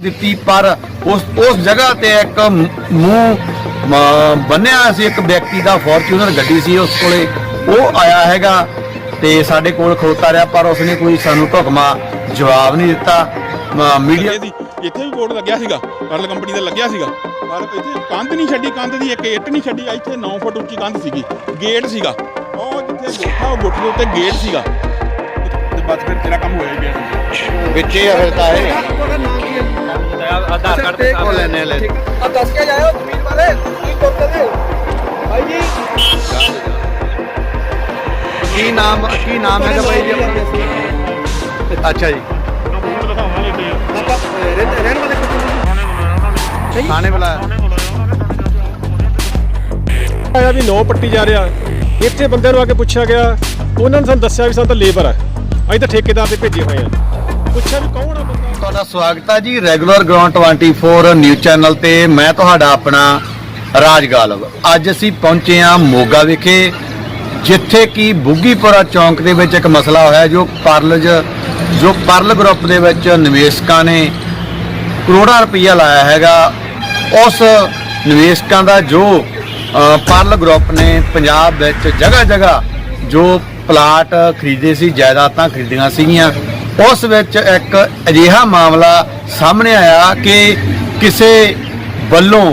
ਦਿੱਤੀ ਪਰ ਉਸ ਉਸ ਜਗ੍ਹਾ ਤੇ ਇੱਕ ਮੂੰਹ ਬੰਨਿਆ ਸੀ ਇੱਕ ਵਿਅਕਤੀ ਦਾ ਫੋਰਚੂਨਰ ਗੱਡੀ ਸੀ ਉਸ ਕੋਲੇ ਉਹ ਆਇਆ ਹੈਗਾ ਤੇ ਸਾਡੇ ਕੋਲ ਖਲੋਤਾ ਰਿਹਾ ਪਰ ਉਸਨੇ ਕੋਈ ਸਾਨੂੰ ਢੁਕਮਾ ਜਵਾਬ ਨਹੀਂ ਦਿੱਤਾ। ਮੀਡੀਆ ਇਹਦੀ ਇੱਥੇ ਵੀ ਬੋਰਡ ਲੱਗਿਆ ਸੀਗਾ ਪਰਲ ਕੰਪਨੀ ਦਾ ਲੱਗਿਆ ਸੀਗਾ ਪਰ ਇੱਥੇ ਕੰਧ ਨਹੀਂ ਛੱਡੀ ਕੰਧ ਦੀ ਇੱਕ ਇੱਟ ਨਹੀਂ ਛੱਡੀ ਇੱਥੇ 9 ਫੁੱਟ ਉੱਚੀ ਕੰਧ ਸੀਗੀ ਗੇਟ ਸੀਗਾ। ਉਹ ਜਿੱਥੇ ਗੋਠਾ ਉਹ ਗੋਠੇ ਦੇ ਉੱਤੇ ਗੇਟ ਸੀਗਾ। ਤੇ ਬਸ ਫਿਰ ਤੇਰਾ ਕੰਮ ਹੋਇਆ ਹੀ ਗਿਆ ਵਿੱਚ। ਹੀ ਫਿਰ ਤਾਂ ਇਹ। ਆਧਾਰ ਕਾਰਡ ਤੇ ਕੋਲ ਲੈਣੇ ਲੈ। ਆ ਦੱਸ ਕੇ ਜਾਇਓ ਜ਼ਮੀਨ ਬਾਰੇ ਕੀ ਕਰਦੇ ਨੇ ਭਾਈ ਜੀ। ਕੀ ਨਾਮ ਕੀ ਨਾਮ ਹੈਗਾ ਬਾਈ ਜੀ ਆਪਣਾ? ਅੱਛਾ ਜੀ। ਰਹਿਣ ਰਹਿਣ ਵਾਲੇ ਕਿੱਥੋਂ ਥਾਣੇ ਬੁਲਾਇਆ। ਆਇਆ ਵੀ ਨੌ ਪੱਟੀ ਜਾ ਰਿਹਾ। ਇੱਥੇ ਬੰਦੇ ਨੂੰ ਆ ਕੇ ਪੁੱਛਿਆ ਗਿਆ। ਉਹਨਾਂ ਨੇ ਸਾਨੂੰ ਦੱਸਿਆ ਵੀ ਸਾਨੂੰ ਤਾਂ ਲੇਬਰ ਹੈ ਅਸੀਂ ਤਾਂ ਠੇਕੇਦਾਰ ਤੇ ਭੇਜੇ ਹੋਏ ਆ। ਪੁੱਛਿਆ ਵੀ ਕੌਣ ਆ? ਤੁਹਾਡਾ ਸਵਾਗਤ ਹੈ ਜੀ ਰੈਗੂਲਰ ਗਰਾਊਂਡ 24 ਨਿਊਜ਼ ਚੈਨਲ ਤੇ। ਮੈਂ ਤੁਹਾਡਾ ਆਪਣਾ ਰਾਜ ਗਾਲਵ ਅੱਜ ਅਸੀਂ ਪਹੁੰਚੇ ਹਾਂ ਮੋਗਾ ਵਿਖੇ, ਜਿੱਥੇ ਕਿ ਬੁੱਗੀਪੁਰਾ ਚੌਂਕ ਦੇ ਵਿੱਚ ਇੱਕ ਮਸਲਾ ਹੋਇਆ, ਜੋ ਪਰਲਜ, ਜੋ ਪਰਲ ਗਰੁੱਪ ਦੇ ਵਿੱਚ ਨਿਵੇਸ਼ਕਾਂ ਨੇ ਕਰੋੜਾਂ ਰੁਪਈਆ ਲਾਇਆ ਹੈਗਾ। ਉਸ ਨਿਵੇਸ਼ਕਾਂ ਦਾ ਜੋ ਪਰਲ ਗਰੁੱਪ ਨੇ ਪੰਜਾਬ ਵਿੱਚ ਜਗ੍ਹਾ ਜਗ੍ਹਾ ਜੋ ਪਲਾਟ ਖਰੀਦੇ ਸੀ, ਜਾਇਦਾਦਾਂ ਖਰੀਦੀਆਂ ਸੀਗੀਆਂ ਉਸ ਵਿੱਚ ਇੱਕ ਅਜਿਹਾ ਮਾਮਲਾ ਸਾਹਮਣੇ ਆਇਆ ਕਿ ਕਿਸੇ ਵੱਲੋਂ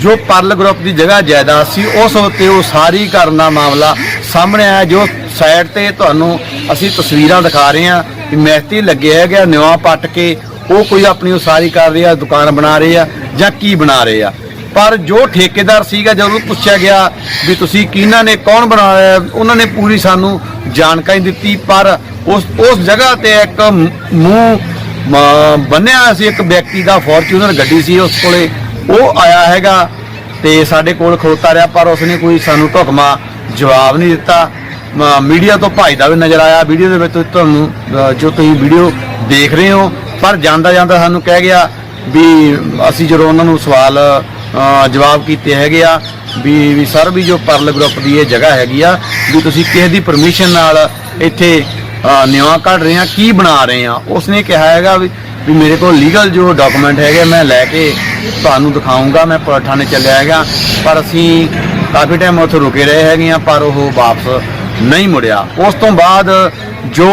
ਜੋ ਪਰਲ ਗਰੁੱਪ ਦੀ ਜਗ੍ਹਾ ਜਾਇਦਾਦ ਸੀ, ਉਸ ਉੱਤੇ ਉਹ ਸਾਰੀ ਕਰਨ ਦਾ ਮਾਮਲਾ ਸਾਹਮਣੇ ਆਇਆ, ਜੋ ਸਾਈਡ ਤੇ ਤੁਹਾਨੂੰ ਅਸੀਂ ਤਸਵੀਰਾਂ ਦਿਖਾ ਰਹੇ ਹਾਂ ਕਿ ਮਿਹਤੀ ਲੱਗੇ ਹੈਗੇ ਨਿਵਾ ਪੱਟ ਕੇ ਉਹ ਕੋਈ ਆਪਣੀ ਉਸਾਰੀ ਕਰ ਰਹੇ ਆ, ਦੁਕਾਨ ਬਣਾ ਰਹੇ ਆ ਜਾਂ ਕੀ ਬਣਾ ਰਹੇ ਆ। ਪਰ ਜੋ ਠੇਕੇਦਾਰ ਸੀਗਾ ਜਦੋਂ ਪੁੱਛਿਆ ਗਿਆ ਵੀ ਤੁਸੀਂ ਕਿਹਨਾਂ ਨੇ, ਕੌਣ ਬਣਾਇਆ, ਉਹਨਾਂ ਨੇ ਪੂਰੀ ਸਾਨੂੰ ਜਾਣਕਾਰੀ ਦਿੱਤੀ, ਪਰ ਉਸ ਉਸ ਜਗ੍ਹਾ ਤੇ ਇੱਕ ਮੂੰਹ, ਮ- ਬੰਨਿਆ ਸੀ ਇੱਕ ਵਿਅਕਤੀ ਦਾ ਫੋਰਚੂਨਰ ਗੱਡੀ ਸੀ ਉਸ ਕੋਲੇ। ਉਹ ਆਇਆ ਹੈਗਾ ਤੇ ਸਾਡੇ ਕੋਲ ਖਲੋਤਾ ਰਿਹਾ, ਪਰ ਉਸਨੇ ਕੋਈ ਸਾਨੂੰ ਢੁਕਮਾ ਜਵਾਬ ਨਹੀਂ ਦਿੱਤਾ। ਮੀਡੀਆ ਤੋਂ ਭੱਜਦਾ ਵੀ ਨਜ਼ਰ ਆਇਆ। ਵੀਡੀਓ ਦੇ ਵਿੱਚ ਤੁਹਾਨੂੰ ਜੋ ਤੁਸੀਂ ਵੀਡੀਓ ਦੇਖ ਰਹੇ ਹੋ, ਪਰ ਜਾਂਦਾ ਜਾਂਦਾ ਸਾਨੂੰ ਕਹਿ ਗਿਆ ਵੀ ਅਸੀਂ ਜਦੋਂ ਉਹਨਾਂ ਨੂੰ ਸਵਾਲ ਜਵਾਬ ਕੀਤੇ ਹੈਗੇ ਆ ਵੀ ਵੀ ਸਰ ਵੀ ਜੋ ਪਰਲ ਗਰੁੱਪ ਦੀ ਇਹ ਜਗ੍ਹਾ ਹੈਗੀ ਆ ਵੀ ਤੁਸੀਂ ਕਿਸੇ ਦੀ ਪਰਮਿਸ਼ਨ ਨਾਲ ਇੱਥੇ ਅ, ਕੱਢ ਰਹੇ ਆ ਕੀ ਬਣਾ ਰਹੇ ਆ? ਉਸਨੇ ਕਿਹਾ ਹੈਗਾ ਵੀ ਵੀ ਮੇਰੇ ਕੋਲ ਲੀਗਲ ਜੋ ਡਾਕੂਮੈਂਟ ਹੈਗੇ ਮੈਂ ਲੈ ਕੇ ਤੁਹਾਨੂੰ ਦਿਖਾਉਂਗਾ ਮੈਂ ਥਾਣੇ ਚੱਲਿਆ ਹੈਗਾ ਪਰ ਅਸੀਂ ਕਾਫੀ ਟਾਈਮ ਉੱਥੇ ਰੁਕੇ ਰਹੇ ਹੈਗੇ ਆ ਪਰ ਉਹ ਵਾਪਸ ਨਹੀਂ ਮੁੜਿਆ। ਉਸ ਤੋਂ ਬਾਅਦ ਜੋ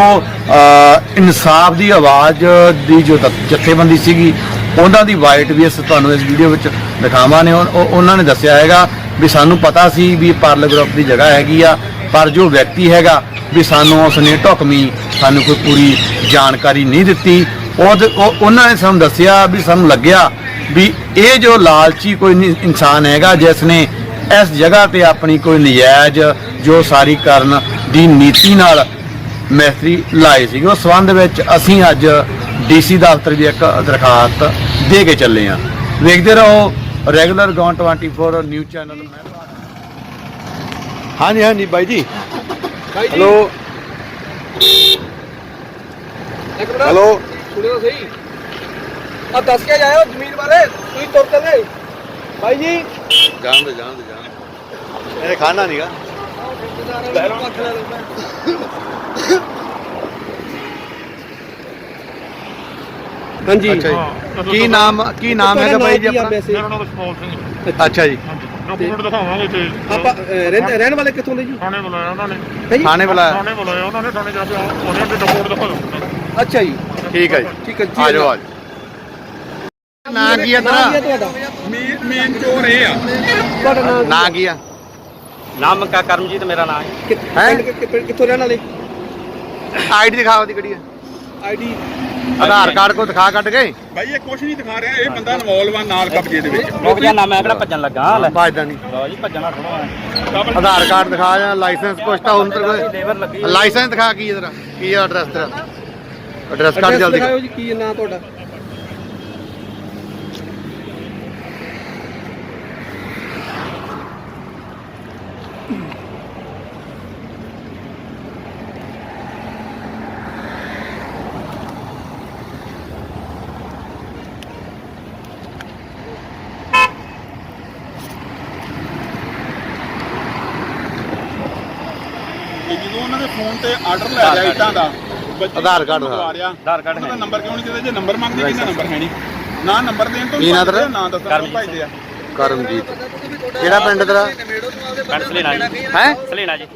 ਇਨਸਾਫ ਦੀ ਆਵਾਜ਼ ਦੀ ਜੋ ਜਥੇਬੰਦੀ ਸੀਗੀ ਉਹਨਾਂ ਦੀ ਵਾਈਟ ਵੀ ਅਸੀਂ ਤੁਹਾਨੂੰ ਇਸ ਵੀਡੀਓ ਵਿੱਚ ਦਿਖਾਵਾਂ ਨੇ ਉਹ- ਉਹ- ਉਹਨਾਂ ਨੇ ਦੱਸਿਆ ਹੈਗਾ ਵੀ ਸਾਨੂੰ ਪਤਾ ਸੀ ਵੀ ਪਾਰਲ ਗਰੁੱਪ ਦੀ ਜਗ੍ਹਾ ਹੈਗੀ ਆ, ਪਰ ਜੋ ਵਿਅਕਤੀ ਹੈਗਾ ਵੀ ਸਾਨੂੰ ਉਸ ਨੇ ਢੁਕਮੀ ਸਾਨੂੰ ਕੋਈ ਪੂਰੀ ਜਾਣਕਾਰੀ ਨਹੀਂ ਦਿੱਤੀ। ਉਹ ਉਹਨਾਂ ਨੇ ਸਾਨੂੰ ਦੱਸਿਆ ਵੀ ਸਾਨੂੰ ਲੱਗਿਆ ਵੀ ਇਹ ਜੋ ਲਾਲਚੀ ਕੋਈ ਨਹੀਂ ਇਨਸਾਨ ਹੈਗਾ ਜਿਸ ਨੇ ਇਸ ਜਗ੍ਹਾ ਤੇ ਆਪਣੀ ਕੋਈ ਨਜਾਇਜ਼ ਜੋ ਸਾਰੀ ਕਰਨ ਦੀ ਨੀਤੀ ਨਾਲ ਮੈਸਤਰੀ ਲਾਏ ਸੀਗੇ, ਉਸ ਸੰਬੰਧ ਵਿੱਚ ਅਸੀਂ ਅੱਜ ਡੀਸੀ ਦਫ਼ਤਰ ਵੀ ਇੱਕ ਦਰਖਾਸਤ ਦੇ ਕੇ ਚੱਲੇ ਹਾਂ। ਵੇਖਦੇ ਰਹੋ ਰੈਗੂਲਰ ਗੌਨ 24 ਨਿਊਜ਼ ਚੈਨਲ ਮੈਂ ਹਾਂਜੀ ਹਾਂਜੀ ਬਾਈ ਜੀ। ਭਾਈ ਜੀ। ਹੈਲੋ। ਹੈਲੋ। ਸੁਣਿਓ ਸਹੀ। ਆ ਦੱਸ ਕੇ ਜਾਇਓ ਜ਼ਮੀਨ ਬਾਰੇ ਤੁਸੀਂ ਤੁਰਦੇ ਨੇ ਭਾਈ ਜੀ। ਜਾਣ ਦੇ ਜਾਣ ਦੇ ਜਾਣ ਇਹ ਖਾਣਾ ਨਹੀਂਗਾ ਹਾਂਜੀ। ਅੱਛਾ ਜੀ। ਕੀ ਨਾਮ ਕੀ ਨਾਮ ਹੈਗਾ ਬਾਈ ਜੀ ਆਪਣਾ? ਮੇਰਾ ਨਾਮ ਰਸਪਾਲ ਸਿੰਘ ਅੱਛਾ ਜੀ। ਡਾਕੂਮੈਂਟ ਦਿਖਾਵਾਂਗੇ ਤੇ ਆਪਾਂ ਅਹ, ਰਹਿਣ ਵਾਲੇ ਕਿੱਥੋਂ ਦੇ ਜੀ? ਥਾਣੇ ਬੁਲਾਇਆ ਉਹਨਾਂ ਨੇ। ਥਾਣੇ ਬੁਲਾਇਆ? ਥਾਣੇ ਬੁਲਾਇਆ ਉਹਨਾਂ ਨੇ ਥਾਣੇ ਜਾ ਕੇ ਉਹਨੇ ਤੇ ਡਾਕੂਮੈਂਟ ਦਿਖਾਓ। ਅੱਛਾ ਜੀ। ਠੀਕ ਹੈ ਜੀ। ਠੀਕ ਹੈ ਜੀ। ਆ ਜਾਓ ਆ ਜਾਓ। ਨਾਂ ਕੀ ਹੈ ਨਾਮ ਕੀ ਹੈ ਤੇਰਾ ਤੁਹਾਡਾ? ਮੇਨ ਮੇਨ ਚੋਰ ਇਹ ਆ। ਤੁਹਾਡਾ ਨਾਮ ਨਾਂ ਕੀ ਆ? ਨਾਮ ਕਾ ਕਰਮਜੀਤ ਮੇਰਾ ਨਾਮ ਹੈ। ਕਿ- ਹੈਂ? ਪਿੰਡ ਕਿ- ਪਿੰਡ ਕਿੱਥੋਂ ਰਹਿਣ ਵਾਲੇ? ਆਈਡੀ ਦਿਖਾਓ ਦੀ ਕਿਹੜੀ ਹੈ ਆਈਡੀ ਆਧਾਰ ਕਾਰਡ ਕੋ ਦਿਖਾ ਕੱਢ ਕੇ? ਬਾਈ ਇਹ ਕੁਝ ਨਹੀਂ ਦਿਖਾ ਰਿਹਾ ਇਹ ਬੰਦਾ ਇਨਵੋਲਵ ਨਾਲ ਕਬਜ਼ੇ ਦੇ ਵਿੱਚ। ਰੁਕ ਜਾ ਨਾਮ ਹੈ ਕਿਹੜਾ ਭੱਜਣ ਲੱਗਾ ਲੈ। ਭਜਦਾ ਨਹੀਂ। ਲਓ ਜੀ ਭੱਜਣਾ ਥੋੜਾ ਆਧਾਰ ਕਾਰਡ ਦਿਖਾ ਜਾਂ ਲਾਇਸੈਂਸ ਕੁਛ ਤਾਂ ਹੁਣ ਕੋਲ ਲਾਇਸੈਂਸ ਦਿਖਾ ਕੀ ਤੇਰਾ? ਕੀ ਐਡਰੈਸ ਤੇਰਾ? ਐਡਰੈਸ ਕਾਰਡ ਜਲਦੀ ਦਿਖਾਓ ਜੀ ਕੀ ਨਾਂ ਤੁਹਾਡਾ? ਤੇ ਜਦੋਂ ਉਹਨਾਂ ਦੇ ਫੋਨ ਤੇ ਆਰਡਰ ਲੈ ਲਿਆ ਇੱਟਾਂ ਦਾ ਬੱਚੇ ਆਧਾਰ ਕਾਰਡ ਨੂੰ ਰਿਹਾ ਆਧਾਰ ਕਾਰਡ ਹੈ। ਨੰਬਰ ਕਿਉਂ ਨਹੀਂ ਦਿੰਦੇ ਜੇ ਨੰਬਰ ਮੰਗਦੇ ਕਿਹਦਾ ਨੰਬਰ ਹੈ ਨਹੀਂ? ਨਾ ਨੰਬਰ ਦੇਣ ਤੋਂ ਕੀ ਨਾਂ ਤੇਰਾ? ਨਾ ਦੱਸਣ ਤੋਂ ਭਜਦੇ ਆ ਕਰਮਜੀਤ। ਕਿਹੜਾ ਪਿੰਡ ਤੇਰਾ? ਪਿੰਡ ਸਲੀਨਾ ਜੀ। ਹੈ? ਸਲੀਨਾ ਜੀ।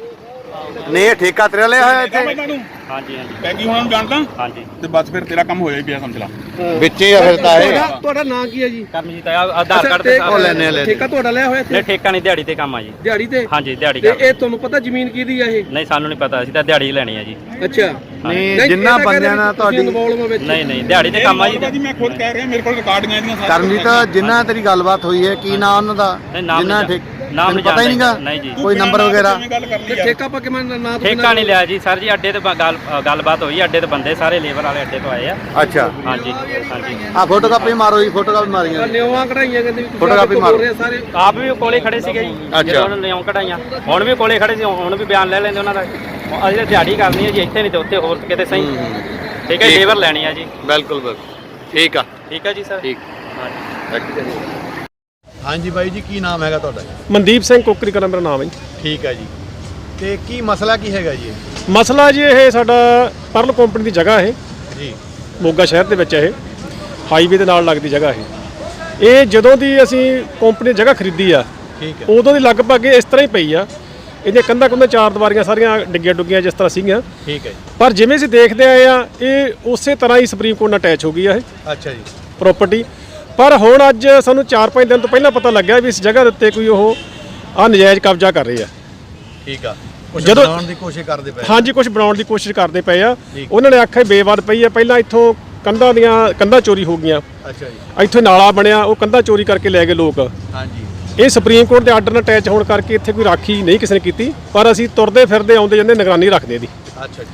ਇਹ ਠੇਕਾ ਤੇਰਾ ਲਿਆ ਹੋਇਆ ਇੱਥੇ? ਇਹਨਾਂ ਨੂੰ ਹਾਂਜੀ ਹਾਂਜੀ। ਪੈਗੀ ਹੁਣ ਨੂੰ ਜਾਣਦਾ? ਹਾਂਜੀ। ਤੇ ਬਸ ਫਿਰ ਤੇਰਾ ਕੰਮ ਹੋਇਆ ਹੀ ਪਿਆ ਸਮਝ ਲਾ। ਵਿੱਚ ਹੀ ਆ ਫਿਰ ਤਾਂ ਇਹ। ਤੁਹਾਡਾ ਤੁਹਾਡਾ ਨਾਂ ਕੀ ਹੈ ਜੀ? ਕਰਮਜੀਤ ਆ ਆਧਾਰ ਕਾਰਡ ਤੇ ਉਹ ਸਾਰਾ ਲੈਣੇ ਲੈ ਠੇਕਾ ਤੁਹਾਡਾ ਲਿਆ ਹੋਇਆ ਨਹੀਂ ਇੱਥੇ ਠੇਕਾ ਨਹੀਂ ਦਿਹਾੜੀ ਤੇ ਕੰਮ ਆ ਜੀ। ਦਿਹਾੜੀ ਤੇ? ਹਾਂਜੀ ਦਿਹਾੜੀ ਤੇ ਕਰ ਇਹ ਤੁਹਾਨੂੰ ਪਤਾ ਜ਼ਮੀਨ ਕਿਹਦੀ ਆ ਇਹ? ਨਹੀਂ ਸਾਨੂੰ ਨਹੀਂ ਪਤਾ ਅਸੀਂ ਤਾਂ ਦਿਹਾੜੀ ਲੈਣੀ ਆ ਜੀ। ਅੱਛਾ। ਨਹੀਂ ਜਿੰਨਾ ਬੰਦਿਆਂ ਨਾਲ ਤੁਹਾਡੀ ਨਹੀਂ ਨਹੀਂ ਦਿਹਾੜੀ ਤੇ ਕੰਮ ਆ ਜੀ। ਜੀ ਮੈਂ ਖੁਦ ਕਹਿ ਰਿਹਾ ਮੇਰੇ ਕੋਲ ਰਿਕਾਰਡਿੰਗਾਂ ਇਹਦੀਆਂ ਸਾਰੀਆਂ ਕਰਮਜੀਤ ਜਿੰਨਾ ਤੇਰੀ ਗੱਲਬਾਤ ਹੋਈ ਹੈ ਕੀ ਨਾਮ ਉਹਨਾਂ ਦਾ? ਜਿੰਨਾ ਠੇਕ ਨਾਮ ਨਹੀਂ ਪਤਾ ਹੀ ਨਹੀਂਗਾ। ਨਹੀਂ ਜੀ। ਕੋਈ ਨੰਬਰ ਵਗੈਰਾ। ਆ ਠੇਕਾ ਪਾ ਕੇ ਮੈਂ ਨਾਂ ਤੋਂ ਠੇਕਾ ਨਹੀਂ ਲਿਆ ਜੀ ਸਰ ਜੀ ਅੱਡੇ ਤੇ ਬ- ਗੱਲ ਅ, ਗੱਲਬਾਤ ਹੋਈ ਅੱਡੇ ਤੇ ਬੰਦੇ ਸਾਰੇ ਲੇਬਰ ਵਾਲੇ ਅੱਡੇ ਤੋਂ ਆਏ ਆ। ਅੱਛਾ। ਹਾਂਜੀ ਹਾਂਜੀ। ਆ ਫੋਟੋ ਕਾਪੀ ਮਾਰੋ ਜੀ ਫੋਟੋ ਕਾਪੀ ਮਾਰੀਆਂ ਨਿਉਆਂ ਕਢਾਈਆਂ ਕਹਿੰਦੇ ਵੀ ਤੁਸੀਂ ਮਾਰੋ। ਬੋਲ ਰਹੇ ਸਾਰੇ। ਆਪ ਵੀ ਕੋਲੇ ਖੜੇ ਸੀਗੇ ਜੀ ਅੱਛਾ। ਜਦੋਂ ਉਹਨਾਂ ਨੇ ਕਢਾਈਆਂ। ਹੁਣ ਵੀ ਕੋਲੇ ਖੜੇ ਸੀ ਹੁਣ ਵੀ ਬਿਆਨ ਲੈ ਲੈਂਦੇ ਉਹਨਾਂ ਦਾ। ਅਸੀਂ ਤਾਂ ਦਿਹਾੜੀ ਕਰਨੀ ਹੈ ਜੀ ਇੱਥੇ ਨਹੀਂ ਤੇ ਉੱਥੇ ਹੋਰ ਕਿਤੇ ਸਹੀ। ਠੀਕ ਹੈ ਠੀਕ। ਲੇਬਰ ਲੈਣੀ ਆ ਜੀ। ਬਿਲਕੁਲ ਬਿਲਕੁਲ। ਠੀਕ ਆ। ਠੀਕ ਹੈ ਜੀ ਸਰ। ਠੀਕ। ਹਾਂਜੀ। ਹਾਂਜੀ ਬਾਈ ਜੀ ਕੀ ਨਾਮ ਹੈਗਾ ਤੁਹਾਡਾ? ਮਨਦੀਪ ਸਿੰਘ ਕੋਕਰੀ ਕਲਾ ਮੇਰਾ ਨਾਮ ਹੈ ਜੀ। ਠੀਕ ਹੈ ਜੀ। ਤੇ ਕੀ ਮਸਲਾ ਕੀ ਹੈਗਾ ਜੀ ਇਹ? ਮਸਲਾ ਜੀ ਇਹ ਸਾਡਾ ਪਰਲ ਕੰਪਨੀ ਦੀ ਜਗ੍ਹਾ ਇਹ। ਜੀ। ਮੋਗਾ ਸ਼ਹਿਰ ਦੇ ਵਿੱਚ ਇਹ। ਹਾਈਵੇ ਦੇ ਨਾਲ ਲੱਗਦੀ ਜਗ੍ਹਾ ਇਹ। ਇਹ ਜਦੋਂ ਦੀ ਅਸੀਂ ਕੰਪਨੀ ਜਗ੍ਹਾ ਖਰੀਦੀ ਆ ਠੀਕ ਹੈ। ਉਦੋਂ ਦੀ ਲਗਭਗ ਇਹ ਇਸ ਤਰ੍ਹਾਂ ਹੀ ਪਈ ਆ। ਇਹਦੇ ਕੰਧਾਂ ਕੰਧਾਂ ਚਾਰ ਦੀਵਾਰੀਆਂ ਸਾਰੀਆਂ ਡਿੱਗੀਆਂ ਡੁੱਗੀਆਂ ਜਿਸ ਤਰ੍ਹਾਂ ਸੀਗੀਆਂ। ਠੀਕ ਹੈ ਜੀ। ਪਰ ਜਿਵੇਂ ਅਸੀਂ ਦੇਖਦੇ ਆਏ ਆ ਇਹ ਉਸੇ ਤਰ੍ਹਾਂ ਹੀ ਸੁਪਰੀਮ ਕੋਰਟ ਨਾਲ ਅਟੈਚ ਹੋ ਗਈ ਆ ਇਹ। ਅੱਛਾ ਜੀ। ਪ੍ਰਾਪਰਟੀ ਪਰ ਹੁਣ ਅੱਜ ਸਾਨੂੰ 4-5 ਦਿਨ ਤੋਂ ਪਹਿਲਾਂ ਪਤਾ ਲੱਗਿਆ ਵੀ ਇਸ ਜਗ੍ਹਾ ਦੇ ਉੱਤੇ ਕੋਈ ਉਹ ਆ ਨਜਾਇਜ਼ ਕਬਜ਼ਾ ਕਰ ਰਹੇ ਆ ਠੀਕ ਆ। ਕੁਝ ਜਦੋਂ- ਬਣਾਉਣ ਦੀ ਕੋਸ਼ਿਸ਼ ਕਰਦੇ ਪਏ ਹਾਂਜੀ ਕੁਝ ਬਣਾਉਣ ਦੀ ਕੋਸ਼ਿਸ਼ ਕਰਦੇ ਪਏ ਆ। ਠੀਕ। ਉਹਨਾਂ ਨੇ ਆਖਿਆ ਬੇਵਾਦ ਪਈ ਆ ਪਹਿਲਾਂ ਇੱਥੋਂ ਕੰਧਾਂ ਦੀਆਂ ਕੰਧਾਂ ਚੋਰੀ ਹੋ ਗਈਆਂ। ਅੱਛਾ ਜੀ। ਇੱਥੋਂ ਨਾਲਾ ਬਣਿਆ ਉਹ ਕੰਧਾਂ ਚੋਰੀ ਕਰਕੇ ਲੈ ਗਏ ਲੋਕ। ਹਾਂਜੀ। ਇਹ ਸੁਪਰੀਮ ਕੋਰਟ ਦੇ ਆਰਡਰ ਨਾਲ ਅਟੈਚ ਹੋਣ ਕਰਕੇ ਇੱਥੇ ਕੋਈ ਰਾਖੀ ਨਹੀਂ ਕਿਸੇ ਨੇ ਕੀਤੀ। ਪਰ ਅਸੀਂ ਤੁਰਦੇ ਫਿਰਦੇ ਆਉਂਦੇ ਜਾਂਦੇ ਨਿਗਰਾਨੀ ਰੱਖਦੇ ਇਹਦੀ। ਅੱਛਾ ਜੀ।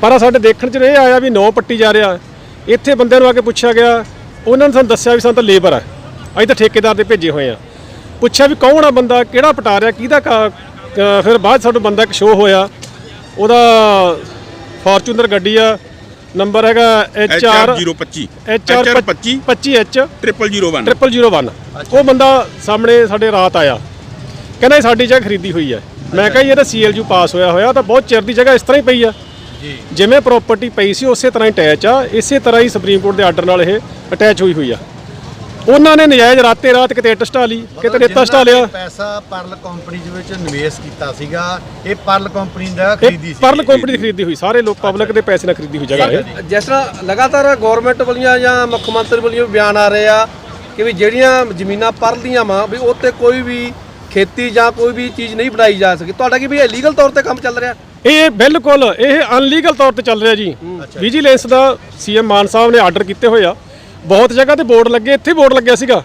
ਪਰ ਸਾਡੇ ਦੇਖਣ 'ਚ ਇਹ ਆਇਆ ਵੀ ਨੌ ਪੱਟੀ ਜਾ ਰਿਹਾ। ਇੱਥੇ ਬੰਦਿਆਂ ਨੂੰ ਆ ਕੇ ਪੁੱਛਿਆ ਗਿਆ ਉਹਨਾਂ ਨੇ ਸਾਨੂੰ ਦੱਸਿਆ ਵੀ ਸਾਨੂੰ ਤਾਂ ਲੇਬਰ ਆ। ਅਸੀਂ ਤਾਂ ਠੇਕੇਦਾਰ ਦੇ ਭੇਜੇ ਹੋਏ ਆ। ਪੁੱਛਿਆ ਵੀ ਕੌਣ ਆ ਬੰਦਾ ਕਿਹੜਾ ਪਟਾ ਰਿਹਾ ਕਿਹਦਾ ਕਾ- ਫਿਰ ਬਾਅਦ ਸਾਨੂੰ ਬੰਦਾ ਇੱਕ ਸ਼ੋਅ ਹੋਇਆ। ਉਹਦਾ ਫੋਰਚੂਨਰ ਗੱਡੀ ਆ। ਨੰਬਰ ਹੈਗਾ HR 025 HR 25 25H 0001 0001 ਉਹ ਬੰਦਾ ਸਾਹਮਣੇ ਸਾਡੇ ਰਾਤ ਆਇਆ। ਕਹਿੰਦਾ ਇਹ ਸਾਡੀ ਜਗ੍ਹਾ ਖਰੀਦੀ ਹੋਈ ਹੈ ਮੈਂ ਕਿਹਾ ਜੀ ਇਹਦਾ ਸੀਐਲਯੂ ਪਾਸ ਹੋਇਆ ਹੋਇਆ ਤਾਂ ਬਹੁਤ ਚਿਰ ਦੀ ਜਗ੍ਹਾ ਇਸ ਤਰ੍ਹਾਂ ਹੀ ਪਈ ਆ। ਜੀ। ਜਿਵੇਂ ਪ੍ਰਾਪਰਟੀ ਪਈ ਸੀ ਉਸੇ ਤਰ੍ਹਾਂ ਹੀ ਅਟੈਚ ਆ। ਇਸੇ ਤਰ੍ਹਾਂ ਹੀ ਸੁਪਰੀਮ ਕੋਰਟ ਦੇ ਆਰਡਰ ਨਾਲ ਇਹ ਅਟੈਚ ਹੋਈ ਹੋਈ ਆ। ਉਹਨਾਂ ਨੇ ਨਜਾਇਜ਼ ਰਾਤੇ ਰਾਤ ਕਿਤੇ ਇੱਟ ਸਟਾ ਲਈ ਕਿਤੇ ਰੇਤਾ ਸਟਾ ਲਿਆ। ਪੈਸਾ ਪਰਲ ਕੰਪਨੀ ਦੇ ਵਿੱਚ ਨਿਵੇਸ਼ ਕੀਤਾ ਸੀਗਾ ਇਹ ਪਰਲ ਕੰਪਨੀ ਦਾ ਖਰੀਦੀ ਸੀ। ਪਰਲ ਕੰਪਨੀ ਦੀ ਖਰੀਦੀ ਹੋਈ ਸਾਰੇ ਲੋਕ ਪਬਲਿਕ ਦੇ ਪੈਸੇ ਨਾਲ ਖਰੀਦੀ ਹੋਈ ਜਗ੍ਹਾ ਇਹ। ਜਿਸ ਤਰ੍ਹਾਂ ਲਗਾਤਾਰ ਗਵਰਨਮੈਂਟ ਵੱਲੋਂ ਜਾਂ ਮੁੱਖ ਮੰਤਰੀ ਵੱਲੋਂ ਬਿਆਨ ਆ ਰਹੇ ਆ ਕਿ ਵੀ ਜਿਹੜੀਆਂ ਜ਼ਮੀਨਾਂ ਪਰਲੀਆਂ ਵਾ ਵੀ ਉੱਤੇ ਕੋਈ ਵੀ ਖੇਤੀ ਜਾਂ ਕੋਈ ਵੀ ਚੀਜ਼ ਨਹੀਂ ਬਣਾਈ ਜਾ ਸਕੀ। ਤੁਹਾਡਾ ਕੀ ਵੀ ਇਹ ਲੀਗਲ ਤੌਰ ਤੇ ਕੰਮ ਚੱਲ ਰਿਹਾ? ਇਹ ਬਿਲਕੁਲ ਇਹ ਅਨਲੀਗਲ ਤੌਰ ਤੇ ਚੱਲ ਰਿਹਾ ਜੀ। ਵਿਜੀਲੈਂਸ ਦਾ ਸੀਐਮ ਮਾਨ ਸਾਹਿਬ ਨੇ ਆਰਡਰ ਕੀਤੇ ਹੋਏ ਆ। ਬਹੁਤ ਜਗ੍ਹਾ ਤੇ ਬੋਰਡ ਲੱਗੇ ਇੱਥੇ ਬੋਰਡ ਲੱਗਿਆ ਸੀਗਾ